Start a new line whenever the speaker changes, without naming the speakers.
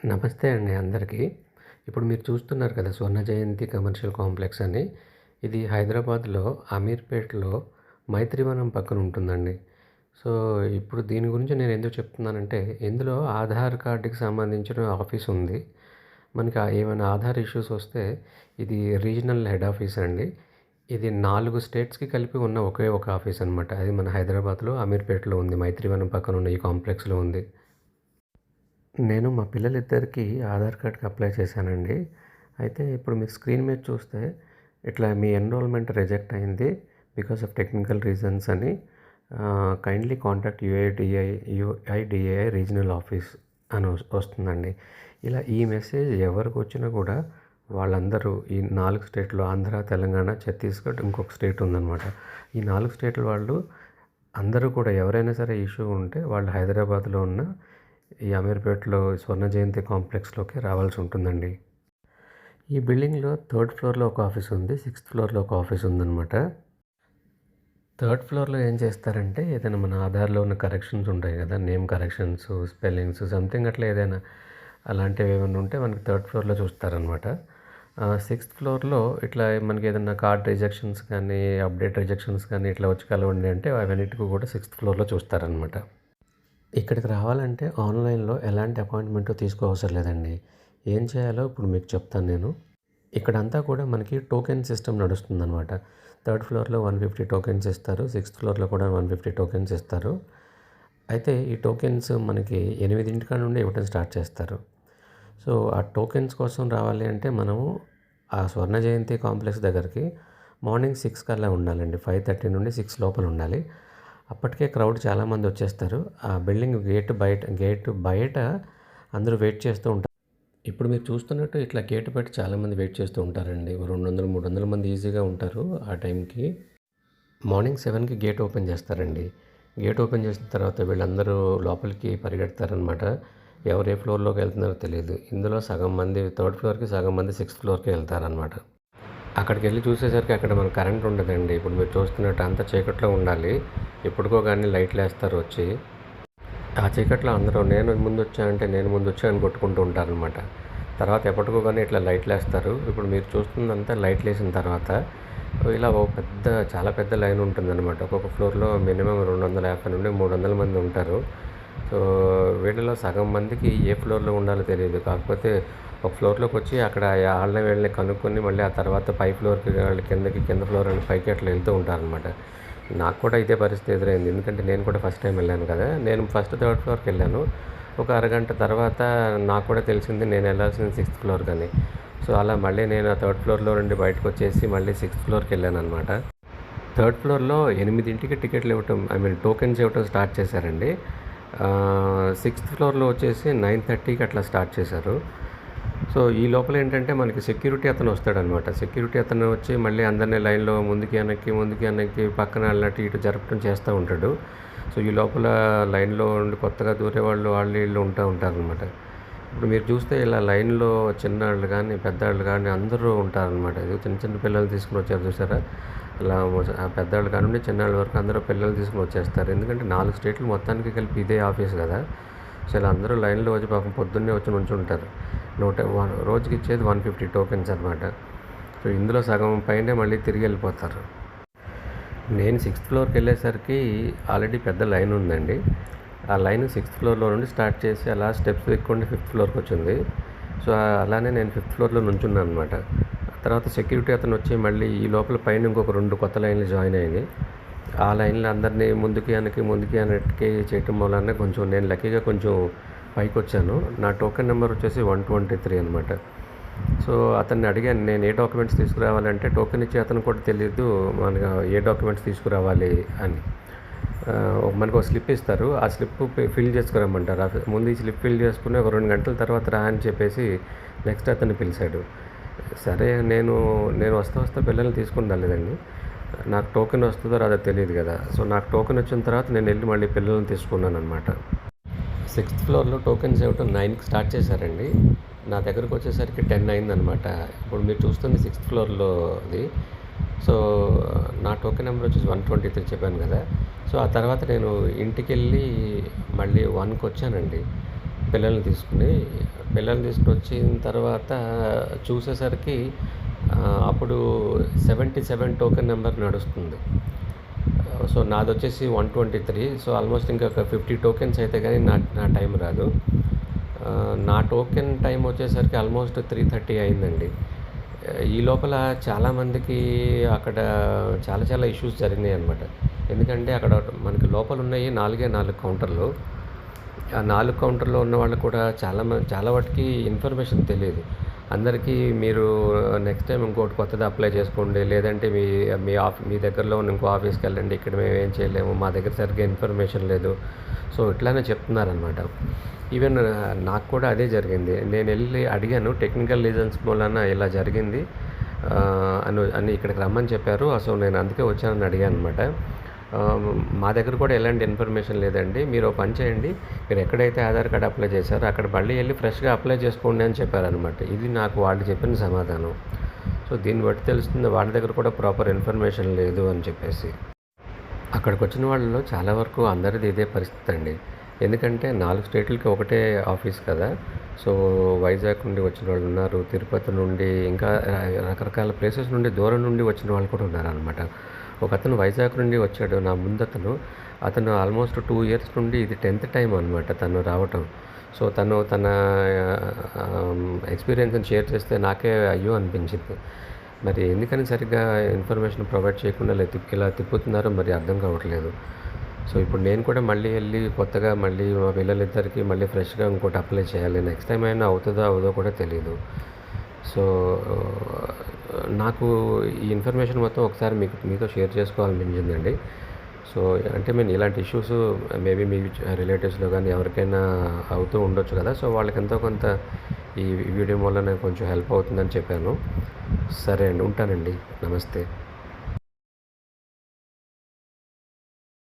నమస్తే అండి అందరికీ. ఇప్పుడు మీరు చూస్తున్నారు కదా! స్వర్ణ జయంతి కమర్షియల్ కాంప్లెక్స్ అని. ఇది హైదరాబాద్‌లో అమీర్పేట్‌లో మైత్రివనం పక్కన ఉంటుందండి. సో, ఇప్పుడు దీని గురించి నేను ఎందుకు చెప్తున్నానంటే, ఇందులో ఆధార్ కార్డుకి సంబంధించిన ఆఫీస్ ఉంది. మనకి ఏమైనా ఆధార్ ఇష్యూస్ వస్తే ఇది రీజనల్ హెడ్ ఆఫీస్ అండి. ఇది నాలుగు స్టేట్స్‌కి కలిపి ఉన్న ఒకే ఒక ఆఫీస్ అనమాట. అది మన హైదరాబాద్‌లో అమీర్పేట్‌లో ఉంది. మైత్రివనం పక్కన ఉన్న ఈ కాంప్లెక్స్‌లో ఉంది. నేను మా పిల్లలిద్దరికీ ఆధార్ కార్డ్‌కి అప్లై చేశానండి. అయితే ఇప్పుడు మీ స్క్రీన్ మీద చూస్తే ఇట్లా మీ ఎన్రోల్‌మెంట్ రిజెక్ట్ అయింది. బికాస్ ఆఫ్ టెక్నికల్ రీజన్స్ అని kindly contact UIDI UIDAI regional office అని వస్తుందండి. ఇలా ఈ మెసేజ్ ఎవరికి వచ్చినా కూడా వాళ్ళందరూ ఈ నాలుగు స్టేట్లు ఆంధ్ర, తెలంగాణ, ఛత్తీస్‌గఢ్ ఇంకొక స్టేట్ ఉందన్నమాట ఈ నాలుగు స్టేట్‌ల వాళ్ళు అందరూ కూడా ఎవరైనా సరే ఇష్యూ ఉంటే వాళ్ళు హైదరాబాద్‌లో ఉన్న ఈ అమీర్పేట్‌లో స్వర్ణ జయంతి కాంప్లెక్స్‌లోకి రావాల్సి ఉంటుందండి. ఈ బిల్డింగ్‌లో థర్డ్ ఫ్లోర్‌లో ఒక ఆఫీస్ ఉంది. సిక్స్త్ ఫ్లోర్‌లో ఒక ఆఫీస్ ఉందనమాట. థర్డ్ ఫ్లోర్‌లో ఏం చేస్తారంటే ఏదైనా మన ఆధార్‌లో ఉన్న కరెక్షన్స్ ఉంటాయి కదా! నేమ్ కరెక్షన్స్, స్పెల్లింగ్స్ సంథింగ్ అట్లా ఏదైనా అలాంటివి ఏమైనా ఉంటే మనకి థర్డ్ ఫ్లోర్‌లో చూస్తారనమాట. సిక్స్త్ ఫ్లోర్‌లో ఇట్లా మనకి ఏదైనా కార్డ్ రిజెక్షన్స్ కానీ, అప్డేట్ రిజెక్షన్స్ కానీ ఇట్లా వచ్చి కలవండి అంటే అవన్నిటికీ కూడా సిక్స్త్ ఫ్లోర్‌లో చూస్తారనమాట. ఇక్కడికి రావాలంటే ఆన్‌లైన్‌లో ఎలాంటి అపాయింట్మెంట్ తీసుకోవసరం లేదండి. ఏం చేయాలో ఇప్పుడు మీకు చెప్తాను నేను. ఇక్కడంతా కూడా మనకి టోకెన్ సిస్టమ్ నడుస్తుందనమాట. థర్డ్ ఫ్లోర్‌లో 150 టోకెన్స్ ఇస్తారు. సిక్స్త్ ఫ్లోర్‌లో కూడా 150 టోకెన్స్ ఇస్తారు. అయితే ఈ టోకెన్స్ మనకి ఎనిమిదింటికాడ నుండి ఇవ్వటం స్టార్ట్ చేస్తారు. సో, ఆ టోకెన్స్ కోసం రావాలి అంటే మనము ఆ స్వర్ణ జయంతి కాంప్లెక్స్ దగ్గరికి మార్నింగ్ సిక్స్ కల్లా ఉండాలండి. 5:30 నుండి సిక్స్ లోపల ఉండాలి. అప్పటికే క్రౌడ్ చాలామంది వచ్చేస్తారు. ఆ బిల్డింగ్ గేట్ బయట గేట్ బయట అందరూ వెయిట్ చేస్తూ ఉంటారు. ఇప్పుడు మీరు చూస్తున్నట్టు ఇట్లా గేట్ బయట చాలామంది వెయిట్ చేస్తూ ఉంటారండి. 200, 300 మంది ఈజీగా ఉంటారు ఆ టైంకి. మార్నింగ్ సెవెన్కి గేట్ ఓపెన్ చేస్తారండి. గేట్ ఓపెన్ చేసిన తర్వాత వీళ్ళందరూ లోపలికి పరిగెడతారనమాట. ఎవరు ఏ ఫ్లోర్‌లోకి వెళ్తున్నారో తెలియదు ఇందులో సగం మంది థర్డ్ ఫ్లోర్‌కి, సగం మంది సిక్స్త్ ఫ్లోర్‌కి వెళ్తారనమాట. అక్కడికెళ్ళి చూసేసరికి అక్కడ మన కరెంట్ ఉండదండి. ఇప్పుడు మీరు చూస్తున్నట్టు అంతా చీకట్లో ఉండాలి. ఎప్పుడుకో లైట్లు వేస్తారు వచ్చి. ఆ చీకట్లో అందరూ నేను ముందు అంటే నేను ముందు వచ్చాను కొట్టుకుంటూ ఉంటారనమాట. తర్వాత ఎప్పటికో కానీ ఇట్లా లైట్లు వేస్తారు ఇప్పుడు మీరు చూస్తుందంతా లైట్లు వేసిన తర్వాత ఇలా ఒక పెద్ద చాలా పెద్ద లైన్ ఉంటుందనమాట. ఒక్కొక్క ఫ్లోర్‌లో మినిమం రెండు వందల యాభై నుండి 300 మంది ఉంటారు. సో, వీళ్ళలో సగం మందికి ఏ ఫ్లోర్‌లో ఉండాలో తెలియదు కాకపోతే ఒక ఫ్లోర్‌లోకి వచ్చి అక్కడ ఆళ్ళని వీళ్ళని కనుక్కొని మళ్ళీ ఆ తర్వాత పై ఫ్లోర్‌కి వాళ్ళు కిందకి, కింద ఫ్లోర్ అని పైకి అట్లా వెళ్తూ ఉంటారనమాట. నాకు కూడా ఇదే పరిస్థితి ఎదురైంది. ఎందుకంటే నేను కూడా ఫస్ట్ టైం వెళ్ళాను కదా! నేను ఫస్ట్ థర్డ్ ఫ్లోర్‌కి వెళ్ళాను. ఒక అరగంట తర్వాత నాకు కూడా తెలిసింది నేను వెళ్ళాల్సింది సిక్స్త్ ఫ్లోర్ కానీ సో, అలా మళ్ళీ నేను ఆ థర్డ్ ఫ్లోర్‌లో నుండి బయటకొచ్చేసి మళ్ళీ సిక్స్త్ ఫ్లోర్‌కి వెళ్ళాననమాట. థర్డ్ ఫ్లోర్‌లో ఎనిమిదింటికి టికెట్లు ఇవ్వటం ఐ మీన్ టోకెన్స్ ఇవ్వటం స్టార్ట్ చేశారండి. సిక్స్త్ ఫ్లోర్‌లో వచ్చేసి 9:30కి అట్లా స్టార్ట్ చేశారు. సో, ఈ లోపల ఏంటంటే మనకి సెక్యూరిటీ అతను వస్తాడనమాట. సెక్యూరిటీ అతను వచ్చి మళ్ళీ అందరిని లైన్‌లో ముందుకి, వెనక్కి, ముందుకి, వెనక్కి పక్కన అటు ఇటు జరపడం చేస్తూ ఉంటాడు. సో, ఈ లోపల లైన్‌లో ఉండి కొత్తగా దూరే వాళ్ళు వీళ్ళు ఉంటూ ఉంటారనమాట. ఇప్పుడు మీరు చూస్తే ఇలా లైన్‌లో చిన్నవాళ్ళు కానీ పెద్దవాళ్ళు కానీ అందరూ ఉంటారనమాట. ఇది చిన్న చిన్న పిల్లల్ని తీసుకొని వచ్చారు చూసారా? అలా పెద్దవాళ్ళు కానివ్వండి చిన్నవాళ్ళ వరకు అందరూ పిల్లలు తీసుకొని వచ్చేస్తారు. ఎందుకంటే నాలుగు స్టేట్లు మొత్తానికి కలిపి ఇదే ఆఫీస్ కదా! సో, ఇలా అందరూ లైన్‌లో వచ్చి పాపం పొద్దున్నే వచ్చి నుంచుంటారు. నూట వన్ రోజుకి ఇచ్చేది 150 టోకెన్స్ అనమాట. సో, ఇందులో సగం పైనే మళ్ళీ తిరిగి వెళ్ళిపోతారు. నేను సిక్స్త్ ఫ్లోర్‌కి వెళ్ళేసరికి ఆల్రెడీ పెద్ద లైన్ ఉందండి. ఆ లైన్ సిక్స్త్ ఫ్లోర్‌లో నుండి స్టార్ట్ చేసి అలా స్టెప్స్ ఎక్కుండి ఫిఫ్త్ ఫ్లోర్‌కి వచ్చింది. సో, అలానే నేను ఫిఫ్త్ ఫ్లోర్‌లో నుంచున్నాను అనమాట. తర్వాత సెక్యూరిటీ అతను వచ్చి మళ్ళీ ఈ లోపల పైన ఇంకొక రెండు కొత్త లైన్‌లు జాయిన్ అయింది ఆ లైన్‌లో అందరిని ముందుకి, వెనక్కి, ముందుకి, వెనక్కి చేయటం వలన కొంచెం నేను లక్కీగా కొంచెం పైకి వచ్చాను నా టోకెన్ నెంబర్ వచ్చేసి 123 అనమాట. సో, అతన్ని అడిగాను నేను ఏ డాక్యుమెంట్స్ తీసుకురావాలంటే టోకెన్ ఇచ్చే అతను కూడా తెలియదు మనకు ఏ డాక్యుమెంట్స్ తీసుకురావాలి అని. మనకు ఒక స్లిప్ ఇస్తారు. ఆ స్లిప్ ఫిల్ చేసుకురమ్మంటారు. ముందు ఈ స్లిప్ ఫిల్ చేసుకుని ఒక రెండు గంటల తర్వాత రా అని చెప్పేసి నెక్స్ట్ అతన్ని పిలిచాడు. సరే నేను నేను వస్తా వస్తా పిల్లల్ని తీసుకుందా రాలేదండి. నాకు టోకెన్ వస్తుందో రాదో తెలియదు కదా! సో, నాకు టోకెన్ వచ్చిన తర్వాత నేను వెళ్ళి మళ్ళీ పిల్లల్ని తీసుకున్నాననమాట. సిక్స్త్ ఫ్లోర్‌లో టోకెన్స్ ఇవ్వటం నైన్కి స్టార్ట్ చేశారండి. నా దగ్గరకు వచ్చేసరికి 10 అయిందనమాట. ఇప్పుడు మీరు చూస్తుంది సిక్స్త్ ఫ్లోర్లో అది సో, నా టోకెన్ నెంబర్ వచ్చేసి 123 చెప్పాను కదా! సో, ఆ తర్వాత నేను ఇంటికెళ్ళి మళ్ళీ వన్కి వచ్చానండి. పిల్లల్ని తీసుకుని పిల్లల్ని తీసుకుని వచ్చిన తర్వాత చూసేసరికి అప్పుడు సెవెంటీ సెవెన్ టోకెన్ నెంబర్ నడుస్తుంది సో నాది వచ్చేసి one twenty three so almost ఇంకా ఒక ఫిఫ్టీ టోకెన్స్ అయితే కానీ నా నా టైం రాదు. నా టోకెన్ టైం వచ్చేసరికి ఆల్మోస్ట్ త్రీ థర్టీ అయిందండి. ఈ లోపల చాలామందికి అక్కడ చాలా చాలా ఇష్యూస్ జరిగినాయి అనమాట ఎందుకంటే అక్కడ మనకి లోపల ఉన్నాయి నాలుగే నాలుగు కౌంటర్లు. ఆ నాలుగు కౌంటర్లో ఉన్న వాళ్ళు కూడా చాలా చాలా వాటికి ఇన్ఫర్మేషన్ తెలియదు. అందరికీ మీరు నెక్స్ట్ టైం ఇంకోటి కొత్తది అప్లై చేసుకోండి. లేదంటే మీ మీ ఆఫ్ మీ దగ్గరలో ఉన్న ఇంకో ఆఫీస్కి వెళ్ళండి. ఇక్కడ మేము ఏం చేయలేము. మా దగ్గర సరిగ్గా ఇన్ఫర్మేషన్ లేదు. సో ఇట్లానే చెప్తున్నారనమాట ఈవెన్ నాకు కూడా అదే జరిగింది. నేను వెళ్ళి అడిగాను టెక్నికల్ రీజన్స్ మూలన ఇలా జరిగింది. అని అని ఇక్కడికి రమ్మని చెప్పారు. సో నేను అందుకే వచ్చానని అడిగాను అనమాట మా దగ్గర కూడా ఎలాంటి ఇన్ఫర్మేషన్ లేదండి. మీరు పని చేయండి. మీరు ఎక్కడైతే ఆధార్ కార్డ్ అప్లై చేశారో అక్కడ మళ్ళీ వెళ్ళి ఫ్రెష్గా అప్లై చేసుకోండి అని చెప్పారనమాట ఇది నాకు వాళ్ళు చెప్పిన సమాధానం. సో దీన్ని బట్టి తెలుస్తుంది వాళ్ళ దగ్గర కూడా ప్రాపర్ ఇన్ఫర్మేషన్ లేదు అని చెప్పేసి. అక్కడికి వచ్చిన వాళ్ళలో చాలా వరకు అందరిది ఇదే పరిస్థితి అండి. ఎందుకంటే నాలుగు స్టేట్లకి ఒకటే ఆఫీస్ కదా. సో వైజాగ్ నుండి వచ్చిన వాళ్ళు ఉన్నారు తిరుపతి నుండి ఇంకా రకరకాల ప్లేసెస్ నుండి దూరం నుండి వచ్చిన వాళ్ళు కూడా ఉన్నారనమాట ఒక అతను వైజాగ్ నుండి వచ్చాడు నా ముందు అతను అతను ఆల్మోస్ట్ టూ ఇయర్స్ నుండి ఇది టెన్త్ టైం అనమాట తను రావటం. సో తను తన ఎక్స్పీరియన్స్ని షేర్ చేస్తే నాకే అయ్యో అనిపించింది. మరి ఎందుకని సరిగ్గా ఇన్ఫర్మేషన్ ప్రొవైడ్ చేయకుండా ఇలా ఇలా తిప్పుతున్నారో మరి అర్థం కావట్లేదు. సో ఇప్పుడు నేను కూడా మళ్ళీ వెళ్ళి కొత్తగా మళ్ళీ మా పిల్లలిద్దరికి మళ్ళీ ఫ్రెష్గా ఇంకోటి అప్లై చేయాలి. నెక్స్ట్ టైం అయినా అవుతుందో అవుదో కూడా తెలియదు సో నాకు ఈ ఇన్ఫర్మేషన్ మొత్తం ఒకసారి మీకు మీతో షేర్ చేసుకోవాలనిపించిందండి. సో అంటే నేను ఇలాంటి ఇష్యూస్ మేబీ మీ రిలేటివ్స్లో కానీ ఎవరికైనా అవుతూ ఉండొచ్చు కదా. సో వాళ్ళకి ఎంతో కొంత ఈ వీడియో వల్ల నాకు కొంచెం హెల్ప్ అవుతుందని చెప్పాను. సరే అండి ఉంటానండి. నమస్తే.